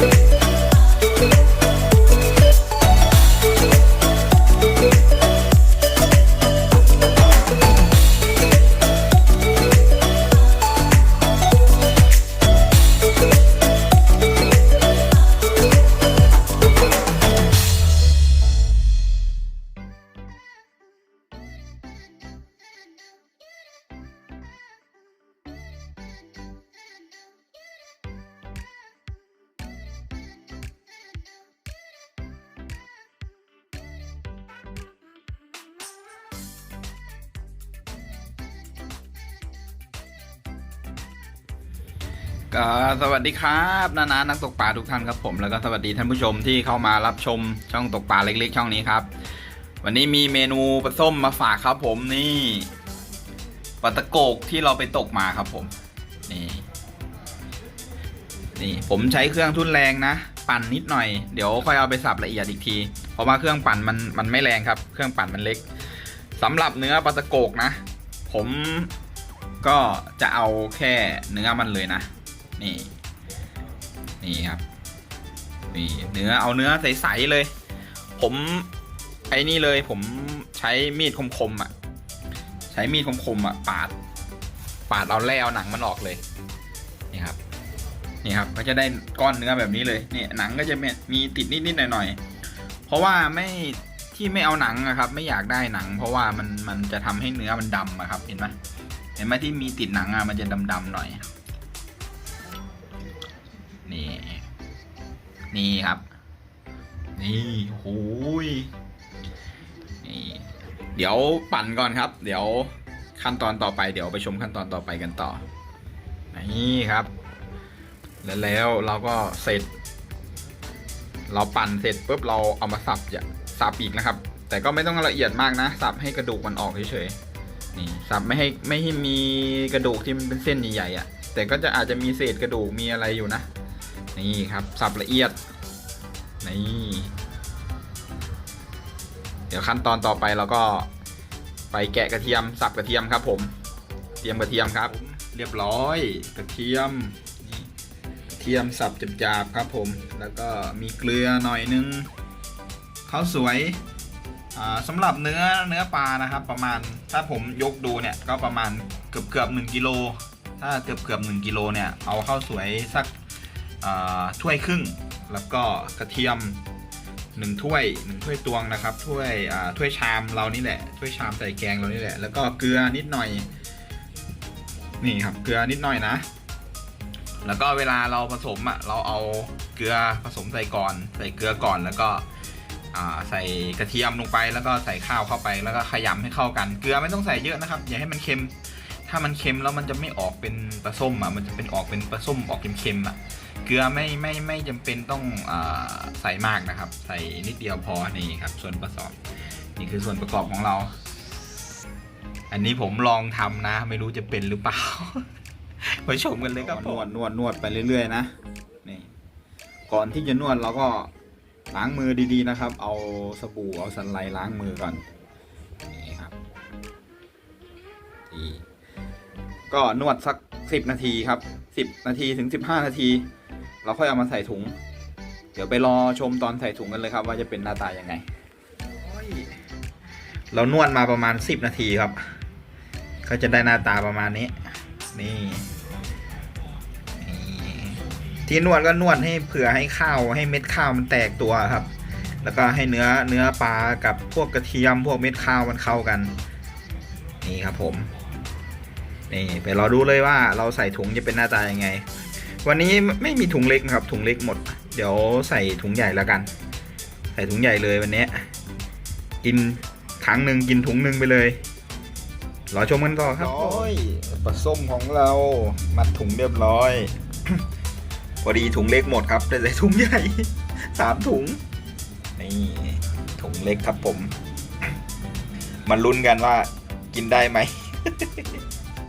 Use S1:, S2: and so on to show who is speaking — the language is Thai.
S1: ก็ สวัสดีครับนานานักตกปลาทุกท่านครับผมแล้วก็สวัสดีท่านผู้ชมที่เข้ามารับชมช่องตกปลาเล็ก ๆ ช่องนี้ครับ วันนี้มีเมนูปลาส้มมาฝากครับผมนี่ปลาตะโกกที่เราไปตกมาครับผมนี่นี่ผมใช้เครื่องทุ่นแรงนะ ปั่นนิดหน่อยเดี๋ยวค่อยเอาไปสับละเอียดอีกที เพราะว่าเครื่องปั่นมันมันไม่แรงครับ เครื่องปั่นมันเล็กสำหรับเนื้อปลาตะโกกนะ ผมก็จะเอาแค่เนื้อมันเลยนะ นี่ นี่ครับ นี่เนื้อเอาเนื้อใสๆเลย ผมไอ้นี่เลยผมใช้มีดคมๆอะ ใช้มีดคมๆอะ ปาด ปาดเอาแล่เอาหนังมันออกเลย นี่ครับ นี่ครับก็จะได้ก้อนเนื้อแบบนี้เลยเนี่ยหนังก็จะมีติดนิดๆหน่อยๆ เพราะว่าไม่ที่ไม่เอาหนังอะครับ ไม่อยากได้หนัง เพราะว่ามันมันจะทำให้เนื้อมันดำอะครับ เห็นไหมเห็นไหมที่มีติดหนังอะมันจะดำๆหน่อย นี่ครับ นี่โอ้ยนี่เดี๋ยวปั่นก่อนครับ เดี๋ยวขั้นตอนต่อไป เดี๋ยวไปชมขั้นตอนต่อไปกันต่อ นี่ครับ แล้วแล้วเราก็เสร็จ เราปั่นเสร็จปุ๊บเราเอามาสับอย่าสับอีกนะครับ แต่ก็ไม่ต้องละเอียดมากนะสับให้กระดูกมันออกเฉยๆนี่สับไม่ให้ไม่ให้มีกระดูกที่มันเป็นเส้นใหญ่ๆอะ่ะ แต่ก็จะอาจจะมีเศษกระดูกมีอะไรอยู่นะ นี่ครับสับละเอียด นี่ เดี๋ยวขั้นตอนต่อไปเราก็ไปแกะกระเทียมสับกระเทียมครับ ผม เตรียมกระเทียมครับ เรียบร้อยกระเทียมกระเทียมสับจาบๆครับผม แล้วก็มีเกลือหน่อยนึงข้าวสวยสำหรับเนื้อเนื้อปลานะครับ ประมาณถ้าผมยกดูเนี่ยก็ประมาณเกือบเกือบหนึ่งกิโลถ้าเกือบเกือบหนึ่งกิโลเนี่ยเอาข้าวสวยสัก ถ้วยครึ่ง แล้วก็กระเทียมหนึ่งถ้วยหนึ่งถ้วยตวงนะครับถ้วยถ้วยชามเรานี่แหละถ้วยชามใส่แกงเรานี่แหละ แล้วก็เกลือนิดหน่อย นี่ครับเกลือนิดหน่อยนะ แล้วก็เวลาเราผสมอะเราเอาเกลือผสมใส่ก่อน ใส่เกลือก่อนแล้วก็ใส่กระเทียมลงไปแล้วก็ใส่ข้าวเข้าไปแล้วก็ขยำให้เข้ากัน เกลือไม่ต้องใส่เยอะนะครับ อย่าให้มันเค็ม ถ้ามันเค็มแล้วมันจะไม่ออกเป็นปลาส้มอะมันจะเป็นออกเป็นปลาส้มออกเค็มๆอะเกลือไม่ไม่ไม่จำเป็นต้องอใส่มากนะครับ ใส่นิดเดียวพอนี่ครับ ส่วนประกอบนี่คือส่วนประกอบของเรา อันนี้ผมลองทำนะ ไม่รู้จะเป็นหรือเปล่าไปชมกันเลยครับนวดนวดนวดไปเรื่อยๆนะนี่ก่อนที่จะนวดเราก็ล้างมือดีๆนะครับ เอาสบู่เอาสันไลล้างมือก่อนนี่ครับนี่ ก็นวดสักสิบนาทีครับสิบนาทีถึงสิบห้านาที เราค่อยเอามาใส่ถุง เดี๋ยวไปรอชมตอนใส่ถุงกันเลยครับ ว่าจะเป็นหน้าตายังไง เรานวดมาประมาณ 10 นาทีครับ ก็จะได้หน้าตาประมาณนี้ นี่ที่นวดก็นวดให้เผื่อให้ข้าวให้เม็ดข้าวมันแตกตัวครับ แล้วก็ให้เนื้อเนื้อปลากับพวกกระเทียมพวกเม็ดข้าวมันเข้ากัน นี่ครับผม นี่ไปรอดูเลยว่าเราใส่ถุงจะเป็นหน้าตายังไง วันนี้ไม่มีถุงเล็กนะครับ ถุงเล็กหมด เดี๋ยวใส่ถุงใหญ่แล้วกัน ใส่ถุงใหญ่เลยวันนี้ กินถังหนึ่งกินถุงหนึ่งไปเลย รอชมกันต่อครับร้อยปลาส้มของเรา มัดถุงเรียบร้อย พอดีถุงเล็กหมดครับแต่ใส่ถุงใหญ่สามถุง นี่ ถุงเล็กครับผมมาลุ้นกันว่ากินได้ไหม